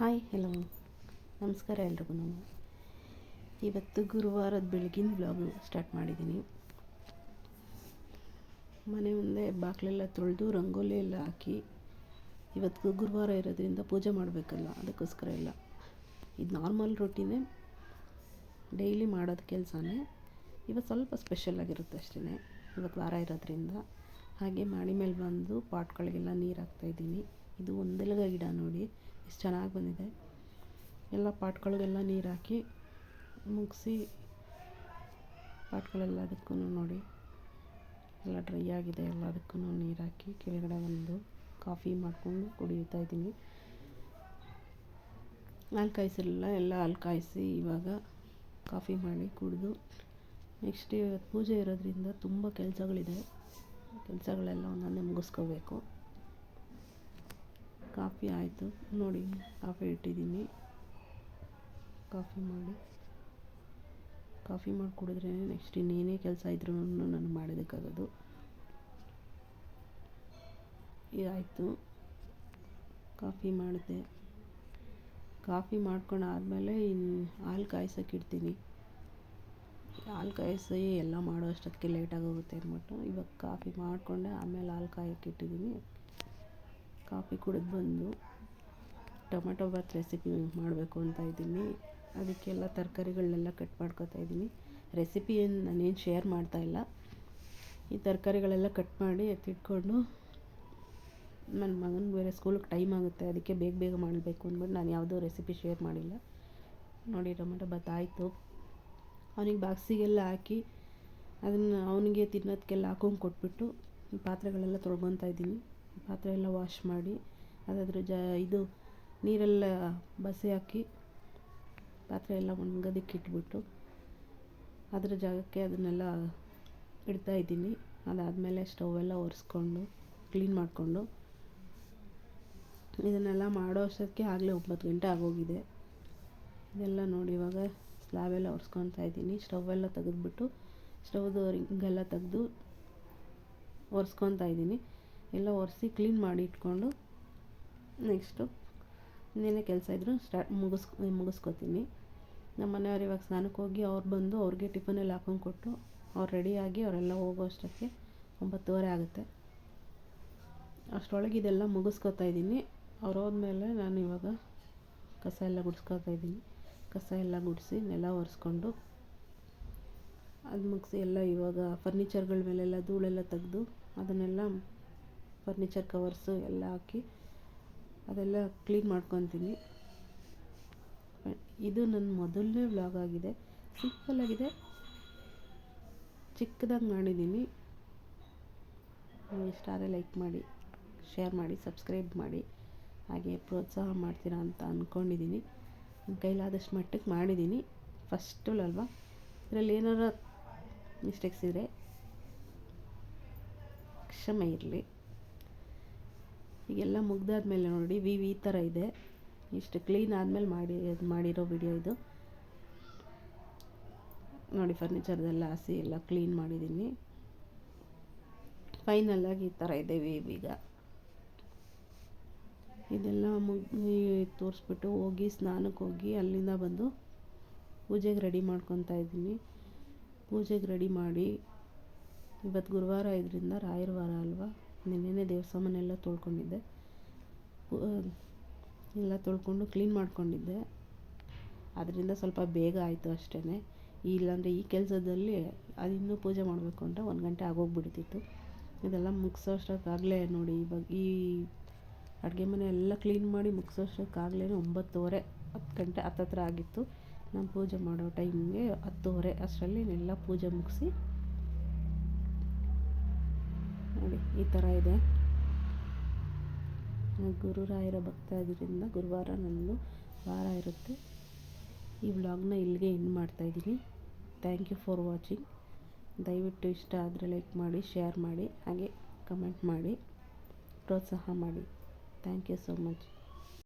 Hi hello ನಮಸ್ಕಾರ ಎಲ್ರಿಗೂ ಇವತ್ತು ಗುರುವಾರದ ಬೆಳಗಿನ ಬ್ಲಾಗ್ ಸ್ಟಾರ್ಟ್ ಮಾಡಿದ್ದೀನಿ. ಮನೆ ಮುಂದೆ ಬಾಗಿಲೆಲ್ಲ ತೊಳೆದು ರಂಗೋಲಿ ಎಲ್ಲ ಹಾಕಿ ಇವತ್ತು ಗುರುವಾರ ಇರೋದ್ರಿಂದ ಪೂಜೆ ಮಾಡಬೇಕಲ್ಲ, ಅದಕ್ಕೋಸ್ಕರ ಎಲ್ಲ. ಇದು ನಾರ್ಮಲ್ ರೊಟೀನೇ ಡೈಲಿ ಮಾಡೋದು ಕೆಲಸನೇ. ಇವತ್ತು ಸ್ವಲ್ಪ ಸ್ಪೆಷಲ್ ಆಗಿರುತ್ತೆ ಅಷ್ಟೇ ಇವತ್ತು ವಾರ ಇರೋದ್ರಿಂದ. ಹಾಗೆ ಮಾಡಿ ಮೇಲೆ ಬಂದು ಪಾಟ್ಗಳಿಗೆಲ್ಲ ನೀರು ಹಾಕ್ತಾಯಿದ್ದೀನಿ ಇದು ಒಂದೆಲಗ ಗಿಡ ನೋಡಿ ಎಷ್ಟು ಚೆನ್ನಾಗಿ ಬಂದಿದೆ. ಎಲ್ಲ ಪಾಟ್ಗಳಿಗೆಲ್ಲ ನೀರು ಹಾಕಿ ಮುಗಿಸಿ ಪಾಟ್ಗಳೆಲ್ಲದಕ್ಕೂ ನೋಡಿ. ಎಲ್ಲ ಡ್ರೈ ಆಗಿದೆ ಎಲ್ಲದಕ್ಕೂ ನೀರು ಹಾಕಿ ಕೆಳಗಡೆ ಒಂದು ಕಾಫಿ ಮಾಡಿಕೊಂಡು ಕುಡಿಯುತ್ತಾ ಇದ್ದೀನಿ. ಹಾಲು ಕಾಯಿಸಿರಲಿಲ್ಲ, ಎಲ್ಲ ಹಾಲು ಕಾಯಿಸಿ ಇವಾಗ ಕಾಫಿ ಮಾಡಿ ಕುಡಿದು ನೆಕ್ಸ್ಟ್ ಇವತ್ತು ಪೂಜೆ ಇರೋದ್ರಿಂದ ತುಂಬ ಕೆಲಸಗಳಿದೆ. ಕೆಲಸಗಳೆಲ್ಲ ಒಂದೊಂದೇ ಮುಗಿಸ್ಕೋಬೇಕು. ಕಾಫಿ ಆಯಿತು. ನೋಡಿ, ಕಾಫಿ ಇಟ್ಟಿದ್ದೀನಿ. ಕಾಫಿ ಮಾಡಿ. ಕಾಫಿ ಮಾಡಿ ಕುಡಿದ್ರೆ ನೆಕ್ಸ್ಟ್ ಇನ್ನೇನೇ ಕೆಲಸ ಇದ್ರೂ ನಾನು ಮಾಡೋದಕ್ಕಾಗೋದು. ಇದಾಯಿತು ಕಾಫಿ ಮಾಡಿದೆ. ಕಾಫಿ ಮಾಡ್ಕೊಂಡು ಆದಮೇಲೆ ಇನ್ನು ಹಾಲು ಕಾಯ್ಸೋಕೆ ಇಡ್ತೀನಿ. ಹಾಲು ಕಾಯಿಸಿ ಎಲ್ಲ ಮಾಡೋ ಅಷ್ಟೊತ್ತಿಗೆ ಲೇಟಾಗೋಗುತ್ತೆ ಅಂದ್ಬಿಟ್ಟು ಇವಾಗ ಕಾಫಿ ಮಾಡಿಕೊಂಡೆ, ಆಮೇಲೆ ಹಾಲು ಕಾಯೋಕೆ ಇಟ್ಟಿದ್ದೀನಿ. ಕಾಫಿ ಕುಡಿದು ಬಂದು ಟೊಮೆಟೊ ಬಾತ್ ರೆಸಿಪಿ ಮಾಡಬೇಕು ಅಂತ ಇದ್ದೀನಿ. ಅದಕ್ಕೆಲ್ಲ ತರಕಾರಿಗಳನ್ನೆಲ್ಲ ಕಟ್ ಮಾಡ್ಕೊತಾ ಇದ್ದೀನಿ. ರೆಸಿಪಿ ಏನು ನಾನೇನು ಶೇರ್ ಮಾಡ್ತಾಯಿಲ್ಲ ಈ ತರಕಾರಿಗಳೆಲ್ಲ ಕಟ್ ಮಾಡಿ ಎತ್ತಿಟ್ಕೊಂಡು ನನ್ನ ಮಗನ ಬೇರೆ ಸ್ಕೂಲಿಗೆ ಟೈಮ್ ಆಗುತ್ತೆ. ಅದಕ್ಕೆ ಬೇಗ ಬೇಗ ಮಾಡಬೇಕು ಅಂದ್ಬಿಟ್ಟು ನಾನು ಯಾವುದೋ ರೆಸಿಪಿ ಶೇರ್ ಮಾಡಿಲ್ಲ. ನೋಡಿ ಟೊಮೆಟೊ ಬಾತ್ ಆಯಿತು. ಅವನಿಗೆ ಬಾಕ್ಸಿಗೆಲ್ಲ ಹಾಕಿ ಅದನ್ನು ಅವನಿಗೆ ತಿನ್ನೋದಕ್ಕೆಲ್ಲ ಹಾಕೊಂಡು ಕೊಟ್ಬಿಟ್ಟು ಪಾತ್ರೆಗಳೆಲ್ಲ ತೊಳ್ಕೊತಾ ಇದ್ದೀನಿ. ಪಾತ್ರೆ ಎಲ್ಲ ವಾಶ್ ಮಾಡಿ, ಅದಾದ್ರ ಜ, ಇದು ನೀರೆಲ್ಲ ಬಸಿ ಹಾಕಿ ಪಾತ್ರೆ ಎಲ್ಲ ಒಣಗೋದಕ್ಕೆ ಇಟ್ಬಿಟ್ಟು ಅದರ ಜಾಗಕ್ಕೆ ಅದನ್ನೆಲ್ಲ ಇಡ್ತಾ ಇಡ್ತಾಯಿದ್ದೀನಿ ಅದಾದಮೇಲೆ ಎಲ್ಲ ಒರೆಸ್ಕೊಂಡು, ಕ್ಲೀನ್ ಮಾಡಿಕೊಂಡು ಇದನ್ನೆಲ್ಲ ಮಾಡೋ ಅಷ್ಟೊತ್ತಿಗೆ ಆಗಲೇ ಒಂಬತ್ತು ಗಂಟೆ ಆಗೋಗಿದೆ. ಇದೆಲ್ಲ ನೋಡಿ ಇವಾಗ ಸ್ಲ್ಯಾಬೆಲ್ಲ ಒರೆಸ್ಕೊತಾ ಇದ್ದೀನಿ. ಸ್ಟವೆಲ್ಲ ತೆಗೆದ್ಬಿಟ್ಟು, ಸ್ಟವ್ದು ರಿಂಗೆಲ್ಲ ತೆಗೆದು ಒರೆಸ್ಕೊತಾ ಇದ್ದೀನಿ. ಎಲ್ಲ ಒರೆಸಿ ಕ್ಲೀನ್ ಮಾಡಿ ಇಟ್ಕೊಂಡು ನೆಕ್ಸ್ಟು ಇನ್ನೇನೇ ಕೆಲಸ ಇದ್ದರೂ ಸ್ಟಾರ್ಟ್ ಮುಗಿಸ್, ಮುಗಿಸ್ಕೊತೀನಿ. ನಮ್ಮ ಮನೆಯವ್ರು ಇವಾಗ ಸ್ನಾನಕ್ಕೆ ಹೋಗಿ ಅವ್ರು ಬಂದು ಅವ್ರಿಗೆ ಟಿಫನಲ್ಲಿ ಹಾಕೊಂಡು ಕೊಟ್ಟು ಅವ್ರು ರೆಡಿಯಾಗಿ ಅವರೆಲ್ಲ ಹೋಗೋ ಅಷ್ಟೊತ್ತಿಗೆ ಒಂಬತ್ತುವರೆ ಆಗುತ್ತೆ. ಅಷ್ಟರೊಳಗೆ ಇದೆಲ್ಲ ಮುಗಿಸ್ಕೊತಾ ಇದ್ದೀನಿ. ಅವ್ರು ಹೋದ್ಮೇಲೆ ನಾನು ಇವಾಗ ಕಸ ಎಲ್ಲ ಗುಡಿಸ್ಕೊತಾ ಇದ್ದೀನಿ. ಕಸ ಎಲ್ಲ ಗುಡಿಸಿ ನೆಲ ಒರೆಸ್ಕೊಂಡು ಅದು ಮುಗಿಸಿ ಎಲ್ಲ ಇವಾಗ ಫರ್ನಿಚರ್ಗಳ ಮೇಲೆಲ್ಲ ಧೂಳೆಲ್ಲ ತೆಗೆದು ಅದನ್ನೆಲ್ಲ ಫರ್ನಿಚರ್ ಕವರ್ಸು ಎಲ್ಲ ಹಾಕಿ ಅದೆಲ್ಲ ಕ್ಲೀನ್ ಮಾಡ್ಕೊತೀನಿ. ಇದು ನನ್ನ ಮೊದಲನೇ ವ್ಲಾಗ್ ಆಗಿದೆ. ಸಿಂಪಲ್ಲಾಗಿದೆ ಚಿಕ್ಕದಾಗಿ ಮಾಡಿದ್ದೀನಿ. ಇಷ್ಟ ಲೈಕ್ ಮಾಡಿ ಶೇರ್ ಮಾಡಿ ಸಬ್ಸ್ಕ್ರೈಬ್ ಮಾಡಿ. ಹಾಗೆ ಪ್ರೋತ್ಸಾಹ ಮಾಡ್ತೀರಾ ಅಂತ ಅಂದ್ಕೊಂಡಿದ್ದೀನಿ ನನ್ನ ಕೈಲಾದಷ್ಟು ಮಟ್ಟಕ್ಕೆ ಮಾಡಿದ್ದೀನಿ. ಫಸ್ಟು ಅಲ್ವಾ? ಇದರಲ್ಲಿ ಏನಾರ ಮಿಸ್ಟೇಕ್ಸ್ ಇದ್ದರೆ ಕ್ಷಮೆ ಇರಲಿ. ಈಗೆಲ್ಲ ಮುಗ್ದಾದ್ಮೇಲೆ ನೋಡಿ ವಿ ಈ ಥರ ಇದೆ. ಇಷ್ಟು ಕ್ಲೀನ್ ಆದಮೇಲೆ ಮಾಡಿ, ಮಾಡಿರೋ ವಿಡಿಯೋ ಇದು. ನೋಡಿ ಫರ್ನಿಚರ್ದೆಲ್ಲ ಹಸಿ ಎಲ್ಲ ಕ್ಲೀನ್ ಮಾಡಿದ್ದೀನಿ. ಫೈನಲ್ಲಾಗಿ ಈ ಥರ ಇದೆ ವೇವ್ ಈಗ. ಇದೆಲ್ಲ ಮುಗಿ ತೋರಿಸ್ಬಿಟ್ಟು ಹೋಗಿ, ಸ್ನಾನಕ್ಕೆ ಹೋಗಿ, ಅಲ್ಲಿಂದ ಬಂದು ಪೂಜೆಗೆ ರೆಡಿ ಮಾಡ್ಕೊತಾ ಇದ್ದೀನಿ. ಪೂಜೆಗೆ ರೆಡಿ ಮಾಡಿ, ಇವತ್ತು ಗುರುವಾರ ಇದರಿಂದ ರಾಯರ ವಾರ ಅಲ್ವಾ? ನಿನ್ನೆನೇ ಸಾಮಾನೆಲ್ಲ ತೊಳ್ಕೊಂಡಿದ್ದೆ. ಎಲ್ಲ ತೊಳ್ಕೊಂಡು ಕ್ಲೀನ್ ಮಾಡ್ಕೊಂಡಿದ್ದೆ. ಅದರಿಂದ ಸ್ವಲ್ಪ ಬೇಗ ಆಯಿತು ಅಷ್ಟೇ ಇಲ್ಲಾಂದರೆ ಈ ಕೆಲಸದಲ್ಲಿ ಅದು ಪೂಜೆ ಮಾಡಬೇಕು ಅಂದರೆ ಒಂದು ಗಂಟೆ ಆಗೋಗ್ಬಿಡ್ತಿತ್ತು. ಇದೆಲ್ಲ ಮುಗಿಸೋ ನೋಡಿ, ಇವಾಗ ಈ ಅಡುಗೆ ಮನೆ ಎಲ್ಲ ಕ್ಲೀನ್ ಮಾಡಿ ಮುಗಿಸೋ ಒಂಬತ್ತುವರೆ ಹತ್ತು ಗಂಟೆ ಹತ್ತತ್ರ ಆಗಿತ್ತು. ನಾನು ಪೂಜೆ ಮಾಡೋ ಟೈಮ್ಗೆ ಹತ್ತುವರೆ ಅಷ್ಟರಲ್ಲಿ ಎಲ್ಲ ಪೂಜೆ ಮುಗಿಸಿ ನೋಡಿ, ಈ ಥರ ಇದೆ. ಗುರುರಾಯರ ಭಕ್ತ ಆಗಿದ್ದರಿಂದ ಗುರುವಾರ ನನ್ನದು ವಾರ ಇರುತ್ತೆ. ಈ ವ್ಲಾಗ್ನ ಇಲ್ಲಿಗೆ ಎಂಡ್ ಮಾಡ್ತಾಯಿದ್ದೀನಿ ಥ್ಯಾಂಕ್ ಯು ಫಾರ್ ವಾಚಿಂಗ್ ದಯವಿಟ್ಟು ಇಷ್ಟ ಆದರೆ ಲೈಕ್ ಮಾಡಿ ಶೇರ್ ಮಾಡಿ, ಹಾಗೆ ಕಮೆಂಟ್ ಮಾಡಿ, ಪ್ರೋತ್ಸಾಹ ಮಾಡಿ. Thank you so much